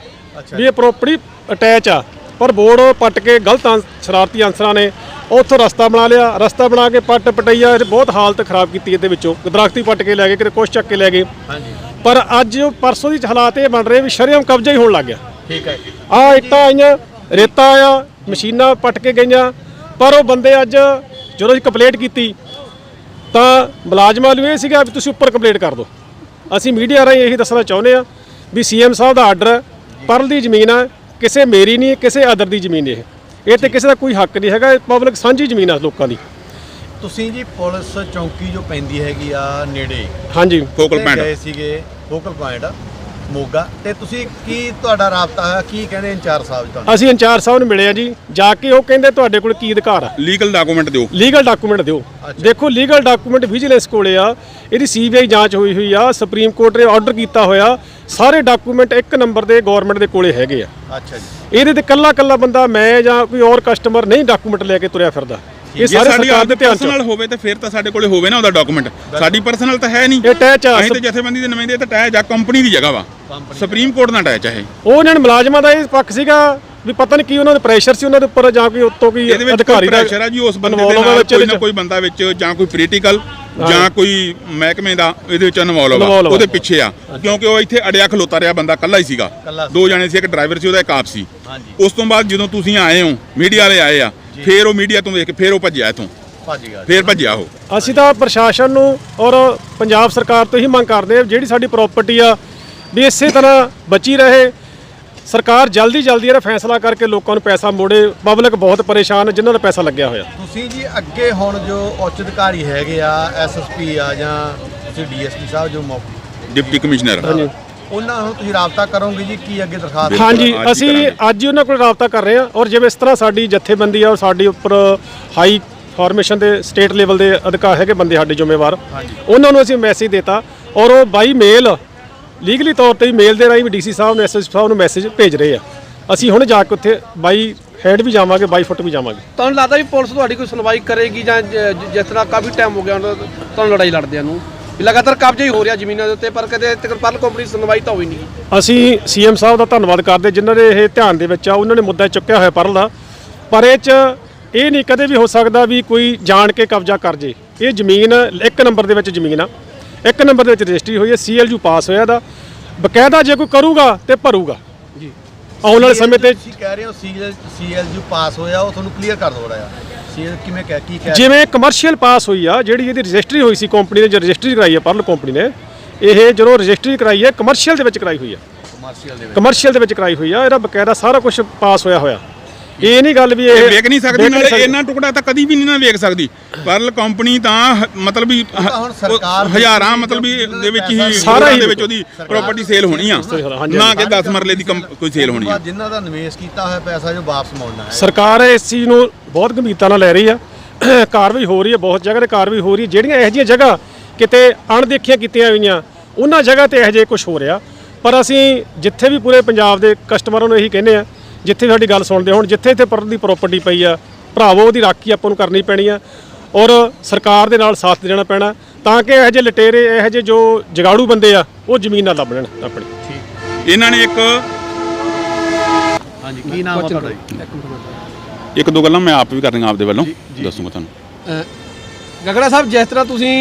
ਵੀ ਇਹ ਪ੍ਰੋਪਰਟੀ ਅਟੈਚ ਆ। ਪਰ ਬੋਰਡ ਪੱਟ ਕੇ ਗਲਤ ਸ਼ਰਾਰਤੀ ਅਨਸਰਾਂ ਨੇ ਉੱਥੋਂ ਰਸਤਾ ਬਣਾ ਲਿਆ। ਰਸਤਾ ਬਣਾ ਕੇ ਪੱਟ ਪਟਈਆ ਬਹੁਤ ਹਾਲਤ ਖਰਾਬ ਕੀਤੀ ਇਹਦੇ ਵਿੱਚੋਂ। ਦਰਖਤੀ ਪੱਟ ਕੇ ਲੈ ਗਏ ਕਿਤੇ ਕੁਛ ਚੱਕ ਕੇ ਲੈ ਗਏ। ਪਰ ਅੱਜ ਪਰਸੋਂ ਦੀ ਹਾਲਾਤ ਇਹ ਬਣ ਰਹੇ ਵੀ ਸ਼ਰੇਆਮ ਕਬਜ਼ਾ ਹੀ ਹੋਣ ਲੱਗ ਗਿਆ। ਠੀਕ ਹੈ। ਆ ਇੱਟਾਂ ਆਈਆਂ ਰੇਤਾ ਆਇਆ ਮਸ਼ੀਨਾਂ ਪੱਟ ਕੇ ਗਈਆਂ। ਪਰ ਉਹ ਬੰਦੇ ਅੱਜ ਜਦੋਂ ਅਸੀਂ ਕੰਪਲੇਂਟ ਕੀਤੀ ਤਾਂ ਮੁਲਾਜ਼ਮਾਂ ਨੂੰ ਇਹ ਸੀਗਾ ਵੀ ਤੁਸੀਂ ਉੱਪਰ ਕੰਪਲੇਂਟ ਕਰ ਦਿਓ। ਅਸੀਂ ਮੀਡੀਆ ਰਾਹੀਂ ਇਹੀ ਦੱਸਣਾ ਚਾਹੁੰਦੇ ਆ ਵੀ ਸੀਐਮ ਸਾਹਿਬ ਦਾ ਆਰਡਰ ਪਰਲ ਦੀ ਜ਼ਮੀਨ ਹੈ ਕਿਸੇ ਮੇਰੀ ਨਹੀਂ ਕਿਸੇ ਅਦਰ ਦੀ ਜ਼ਮੀਨ ਇਹ ਇਹ ਤੇ ਕਿਸੇ ਦਾ ਕੋਈ ਹੱਕ ਨਹੀਂ ਹੈਗਾ ਇਹ ਪਬਲਿਕ ਸਾਂਝੀ ਜ਼ਮੀਨ ਆ ਲੋਕਾਂ ਦੀ। ਤੁਸੀਂ ਜੀ ਪੁਲਿਸ ਚੌਂਕੀ ਜੋ ਪੈਂਦੀ ਹੈਗੀ ਆ ਨੇੜੇ ਹਾਂਜੀ। ਫੋਕਲ ਪੁਆਇੰਟ ਗਏ ਸੀਗੇ ਫੋਕਲ ਪੁਆਇੰਟ ਮੋਗਾ ਤੇ ਤੁਸੀਂ ਕੀ ਤੁਹਾਡਾ ਰਾਬਤਾ ਹੋਇਆ ਕੀ ਕਹਿੰਦੇ ਇੰਚਾਰਜ ਸਾਹਿਬ ਜੀ ਤੁਹਾਨੂੰ? ਅਸੀਂ ਇੰਚਾਰਜ ਸਾਹਿਬ ਨੂੰ ਮਿਲੇ ਆ ਜੀ ਜਾ ਕੇ ਉਹ ਕਹਿੰਦੇ ਤੁਹਾਡੇ ਕੋਲ ਕੀ ਅਧਿਕਾਰ ਆ। ਲੀਗਲ ਡਾਕੂਮੈਂਟ ਦਿਓ। ਲੀਗਲ ਡਾਕੂਮੈਂਟ ਦਿਓ। ਦੇਖੋ ਲੀਗਲ ਡਾਕੂਮੈਂਟ ਵਿਜੀਲੈਂਸ ਕੋਲੇ ਆ ਇਹਦੀ ਸੀਬੀਆਈ ਜਾਂਚ ਹੋਈ ਹੋਈ ਆ ਸੁਪਰੀਮ ਕੋਰਟ ਨੇ ਆਰਡਰ ਕੀਤਾ ਹੋਇਆ ਸਾਰੇ ਡਾਕੂਮੈਂਟ ਇੱਕ ਨੰਬਰ ਦੇ ਗਵਰਨਮੈਂਟ ਦੇ ਕੋਲੇ ਹੈਗੇ ਆ। ਅੱਛਾ ਜੀ। ਇਹਦੇ ਤੇ ਕੱਲਾ ਕੱਲਾ ਬੰਦਾ ਮੈਂ ਜਾਂ ਕੋਈ ਹੋਰ ਕਸਟਮਰ ਨਹੀਂ ਡਾਕੂਮੈਂਟ ਲੈ ਕੇ ਤੁਰਿਆ ਫਿਰਦਾ। ਇਹ ਸਾਰੇ ਸਰਕਾਰ ਦੇ ਧਿਆਨ ਚ ਪਰਸਨਲ ਹੋਵੇ ਤੇ ਫਿਰ ਤਾਂ ਸਾਡੇ ਕੋਲੇ ਹੋਵੇ ਨਾ ਉਹਦਾ ਡਾਕੂਮੈਂਟ ਸਾਡੀ ਪਰਸਨਲ ਤਾਂ ਹੈ ਨਹੀਂ। ਇਹ ਅਟੈਚ ਆ। ਅਸੀਂ ਤੇ ਜਥੇਬੰਦੀ ਦੇ ਨੁਮਾਇੰਦੇ ਤਾਂ ਅਟੈਚ ਆ ਕੰਪਨੀ ਦੀ ਜਗ੍ਹਾ ਵਾ। ਸੁਪਰੀਮ ਕੋਰਟ ਨਾਲ ਅਟੈਚ ਇਹ। ਉਹ ਇਹਨਾਂ ਨੇ ਮੁਲਾਜ਼ਮਾਂ ਦਾ ਇਹ ਪੱਖ ਸੀਗਾ ਵੀ ਪਤਾ ਨਹੀਂ ਕੀ ਉਹਨਾਂ ਦੇ ਪ੍ਰੈਸ਼ਰ ਸੀ ਉਹਨਾਂ ਦੇ ਉੱਪਰ ਜਾਂ ਕੋਈ ਉੱਤੋਂ ਕੋਈ ਇਹਦੇ ਵਿੱਚ ਅਧਿਕਾਰੀ ਦਾ ਪ੍ਰੈਸ਼ਰ ਆ ਜੀ ਉਸ ਬੰਦੇ ਦੇ ਨਾਲ ਕੋਈ ਨਾ। ਕੋਈ ਬੰਦਾ ਵਿੱਚ ਜਾਂ ਕੋਈ ਪੋਲੀਟੀਕਲ ਜਾਂ ਕੋਈ ਮਹਿਕਮੇ ਦਾ ਇਹਦੇ ਵਿੱਚ ਇਨਵੋਲਵ ਆ। ਉਹਦੇ ਪਿੱਛੇ ਆ। ਕਿਉਂਕਿ ਉਹ ਇੱਥੇ ਅੜਿਆ ਖਲੋਤਾ ਰਿਹਾ ਬੰਦਾ ਇਕੱਲਾ ਹੀ ਸੀਗਾ। ਦੋ ਜਣੇ ਸੀ ਇੱਕ ਡਰਾਈਵਰ ਸੀ ਉਹਦਾ ਇੱਕ ਆਪ ਸੀ। ਉਸ ਤੋਂ ਬਾਅਦ ਜਦੋਂ ਤੁਸੀਂ ਆਏ ਹੋ ਮੀਡੀਆ ਵਾਲੇ ਆਏ ਆ ਫੇਰ ਉਹ ਮੀਡੀਆ ਤੋਂ ਵੇਖ ਕੇ ਫੇਰ ਉਹ ਭੱਜਿਆ ਇੱਥੋਂ। ਫੇਰ ਭੱਜਿਆ ਉਹ। ਅਸੀਂ ਤਾਂ ਪ੍ਰਸ਼ਾਸਨ ਨੂੰ ਔਰ ਪੰਜਾਬ ਸਰਕਾਰ ਤੋਂ ਹੀ ਮੰਗ ਕਰਦੇ ਹਾਂ ਜਿਹੜੀ ਸਾਡੀ ਪ੍ਰਾਪਰਟੀ ਆ ਵੀ ਇਸੇ ਤਰ੍ਹਾਂ ਬਚੀ ਰਹੇ। ਸਰਕਾਰ ਜਲਦੀ ਜਲਦੀ ਇਹਦਾ ਫੈਸਲਾ ਕਰਕੇ ਲੋਕਾਂ ਨੂੰ ਪੈਸਾ ਮੋੜੇ। ਪਬਲਿਕ ਬਹੁਤ ਪਰੇਸ਼ਾਨ ਹੈ ਜਿਨ੍ਹਾਂ ਦਾ ਪੈਸਾ ਲੱਗਿਆ ਹੋਇਆ। ਤੁਸੀਂ ਜੀ ਅੱਗੇ ਹੁਣ ਜੋ ਉੱਚ ਅਧਿਕਾਰੀ ਹੈਗੇ ਆ ਐਸਐਸਪੀ ਆ ਜਾਂ ਤੁਸੀਂ ਡੀਐਸਪੀ ਸਾਹਿਬ ਜੋ ਡਿਪਟੀ ਕਮਿਸ਼ਨਰ। ਉਹਨਾਂ ਨੂੰ ਤੁਸੀਂ ਰਾਬਤਾ ਕਰੋਗੇ ਜੀ ਕੀ ਅੱਗੇ ਦਰਖਾਸਤ ਹਾਂਜੀ ਅਸੀਂ। ਅੱਜ ਹੀ ਉਹਨਾਂ ਕੋਲ ਰਾਬਤਾ ਕਰ ਰਹੇ ਹਾਂ ਔਰ ਜਿਵੇਂ ਇਸ ਤਰ੍ਹਾਂ ਸਾਡੀ ਜਥੇਬੰਦੀ ਆ ਔਰ ਸਾਡੇ ਉੱਪਰ ਹਾਈ ਫਾਰਮੇਸ਼ਨ ਦੇ ਸਟੇਟ ਲੈਵਲ ਦੇ ਅਧਿਕਾਰ ਹੈਗੇ ਬੰਦੇ ਸਾਡੇ ਜ਼ਿੰਮੇਵਾਰ। ਉਹਨਾਂ ਨੂੰ ਅਸੀਂ ਮੈਸੇਜ ਦਿੱਤਾ ਔਰ ਉਹ ਬਾਈ ਮੇਲ ਲੀਗਲੀ ਤੌਰ ਤੇ ਮੇਲ ਦੇ ਰਾਹੀਂ ਵੀ ਡੀਸੀ ਸਾਹਿਬ ਨੂੰ ਐਸਐਸ ਸਾਹਿਬ ਨੂੰ ਮੈਸੇਜ ਭੇਜ ਰਹੇ ਆ। ਅਸੀਂ ਹੁਣ ਜਾ ਕੇ ਉੱਥੇ ਬਾਈ ਹੈਡ ਵੀ ਜਾਵਾਂਗੇ ਬਾਈ ਫੁੱਟ ਵੀ ਜਾਵਾਂਗੇ। ਤੁਹਾਨੂੰ ਲੱਗਦਾ ਵੀ ਪੁਲਿਸ ਤੁਹਾਡੀ ਕੋਈ ਸੁਣਵਾਈ ਕਰੇਗੀ ਜਾਂ ਜਿਸ ਤਰ੍ਹਾਂ ਕਾਫੀ ਟਾਈਮ ਹੋ ਗਿਆ ਤੁਹਾਨੂੰ ਲੜਾਈ ਲੜਦਿਆਂ ਨੂੰ? ਲਗਾਤਾਰ ਕਬਜ਼ਾ ਹੀ ਹੋ ਰਿਹਾ ਜ਼ਮੀਨਾਂ ਦੇ ਉੱਤੇ ਪਰ ਕਦੇ ਤੱਕ ਪਰਲ ਕੰਪਨੀ ਸੁਣਵਾਈ ਤਾਂ ਹੋਈ ਨਹੀਂ। ਅਸੀਂ ਸੀਐਮ ਸਾਹਿਬ ਦਾ ਧੰਨਵਾਦ ਕਰਦੇ ਜਿਨ੍ਹਾਂ ਦੇ ਇਹ ਧਿਆਨ ਦੇ ਵਿੱਚ ਆ ਉਹਨਾਂ ਨੇ ਮੁੱਦਾ ਚੁੱਕਿਆ ਹੋਇਆ ਪਰਲ ਦਾ। ਪਰ ਇਹ ਚ ਇਹ ਨਹੀਂ ਕਦੇ ਵੀ ਹੋ ਸਕਦਾ ਵੀ ਕੋਈ ਜਾਣ ਕੇ ਕਬਜ਼ਾ ਕਰ ਜੇ। ਇਹ ਜ਼ਮੀਨ ਇੱਕ ਨੰਬਰ ਦੇ ਵਿੱਚ ਜ਼ਮੀਨ ਆ। ਇੱਕ ਨੰਬਰ ਦੇ ਵਿੱਚ ਰਜਿਸਟਰੀ ਹੋਈ ਹੈ ਸੀਐਲਯੂ ਪਾਸ ਹੋਇਆ ਦਾ ਬਕਾਇਦਾ ਜੇ ਕੋਈ ਕਰੂਗਾ ਤੇ ਭਰੂਗਾ। ਜੀ। ਆਉਣ ਵਾਲੇ ਸਮੇਂ ਤੇ ਤੁਸੀਂ ਕਹਿ ਰਹੇ ਹੋ ਸੀਐਲ ਸੀਐਲਯੂ ਪਾਸ ਹੋਇਆ ਉਹ ਤੁਹਾਨੂੰ ਕਲੀਅਰ ਕਰ ਦੋ ਰਿਹਾ ਸੀਐਲ ਕਿਵੇਂ ਕਹਿ ਕੀ ਕਹਿ ਜਿਵੇਂ ਕਮਰਸ਼ੀਅਲ ਪਾਸ ਹੋਈ ਆ ਜਿਹੜੀ ਇਹਦੀ ਰਜਿਸਟਰੀ ਹੋਈ ਸੀ ਕੰਪਨੀ ਨੇ ਜੋ ਰਜਿਸਟਰੀ ਕਰਾਈ ਹੈ ਪਰਲ ਕੰਪਨੀ ਨੇ ਇਹ ਜਦੋਂ ਰਜਿਸਟਰੀ ਕਰਾਈ ਹੈ ਕਮਰਸ਼ੀਅਲ ਦੇ ਵਿੱਚ ਕਰਾਈ ਹੋਈ ਆ। ਕਮਰਸ਼ੀਅਲ ਦੇ ਵਿੱਚ। ਕਮਰਸ਼ੀਅਲ ਦੇ ਵਿੱਚ ਕਰਾਈ ਹੋਈ ਆ ਇਹਦਾ ਬਕਾਇਦਾ ਸਾਰਾ ਕੁਝ ਪਾਸ ਹੋਇਆ ਹੋਇਆ। ਇਹ ਨਹੀਂ ਗੱਲ ਵੀ ਇਹ ਵੇਖ ਨਹੀਂ ਸਕਦੀ ਨਾਲੇ। ਇਹਨਾਂ ਟੁਕੜਾ ਤਾਂ ਕਦੀ ਵੀ ਨਹੀਂ ਨਾ ਵੇਖ ਸਕਦੀ। ਪਰਲ ਕੰਪਨੀ ਤਾਂ ਮਤਲਬ ਵੀ ਹੁਣ ਸਰਕਾਰ ਹਜ਼ਾਰਾਂ ਮਤਲਬ ਵੀ ਦੇ ਵਿੱਚ ਹੀ ਸਾਰਾ ਦੇ ਵਿੱਚ ਉਹਦੀ ਪ੍ਰਾਪਰਟੀ ਸੇਲ ਹੋਣੀ ਆ ਨਾ ਕਿ 10 ਮਰਲੇ ਦੀ ਕੋਈ ਸੇਲ ਹੋਣੀ ਆ। ਜਿਨ੍ਹਾਂ ਦਾ ਨਿਵੇਸ਼ ਕੀਤਾ ਹੋਇਆ ਪੈਸਾ ਜੋ ਵਾਪਸ ਮੋੜਨਾ ਹੈ। ਸਰਕਾਰ ਇਸ ਚੀਜ਼ ਨੂੰ ਬਹੁਤ ਗੰਭੀਰਤਾ ਨਾਲ ਲੈ ਰਹੀ ਆ। ਕਾਰਵਾਈ ਹੋ ਰਹੀ ਹੈ ਬਹੁਤ ਜਗ੍ਹਾ ਤੇ ਕਾਰਵਾਈ ਹੋ ਰਹੀ ਹੈ ਜਿਹੜੀਆਂ ਇਹੋ ਜਿਹੀਆਂ ਜਗ੍ਹਾ ਕਿਤੇ ਅਣਦੇਖੀਆਂ ਕੀਤੀਆਂ ਹੋਈਆਂ ਉਹਨਾਂ ਜਗ੍ਹਾ ਤੇ ਇਹੋ ਜਿਹੇ ਕੁਝ ਹੋ ਰਿਹਾ। ਪਰ ਅਸੀਂ ਜਿੱਥੇ ਵੀ ਪੂਰੇ ਪੰਜਾਬ ਦੇ ਕਸਟਮਰਾਂ ਨੂੰ ਇਹੀ ਕਹਿੰਦੇ ਆ ਜਿੱਥੇ ਸਾਡੀ ਗੱਲ ਸੁਣਦੇ ਹੋਣ ਜਿੱਥੇ ਇੱਥੇ ਪਰ ਦੀ ਪ੍ਰਾਪਰਟੀ ਪਈ ਆ ਭਰਾਵੋ ਉਹਦੀ ਰਾਖੀ ਆਪਾਂ ਨੂੰ ਕਰਨੀ ਪੈਣੀ ਆ ਔਰ ਸਰਕਾਰ ਦੇ ਨਾਲ ਸਾਥ ਦੇਣਾ ਪੈਣਾ ਤਾਂ ਕਿ ਇਹੋ ਜਿਹੇ ਲਟੇਰੇ ਇਹੋ ਜਿਹੇ ਜੋ ਜਗਾੜੂ ਬੰਦੇ ਆ ਉਹ ਜ਼ਮੀਨ ਨਾ ਲੱਭ ਲੈਣ ਆਪਣੀ। ਇਹਨਾਂ ਨੇ ਇੱਕ ਹਾਂਜੀ ਕੀ ਨਾਮ ਆ ਤੁਹਾਡਾ ਜੀ? ਇੱਕ ਦੋ ਗੱਲਾਂ ਮੈਂ ਆਪ ਵੀ ਕਰਨੀਆਂ ਆਪਦੇ ਵੱਲੋਂ ਦੱਸੂਗਾ ਤੁਹਾਨੂੰ। ਗਗੜਾ ਸਾਹਿਬ ਜਿਸ ਤਰ੍ਹਾਂ ਤੁਸੀਂ